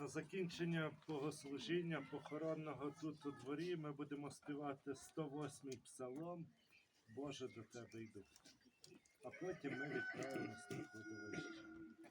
На закінчення богослужіння похоронного тут у дворі ми будемо співати 108-й псалом Боже до тебе йду. А потім ми відправимося на вище.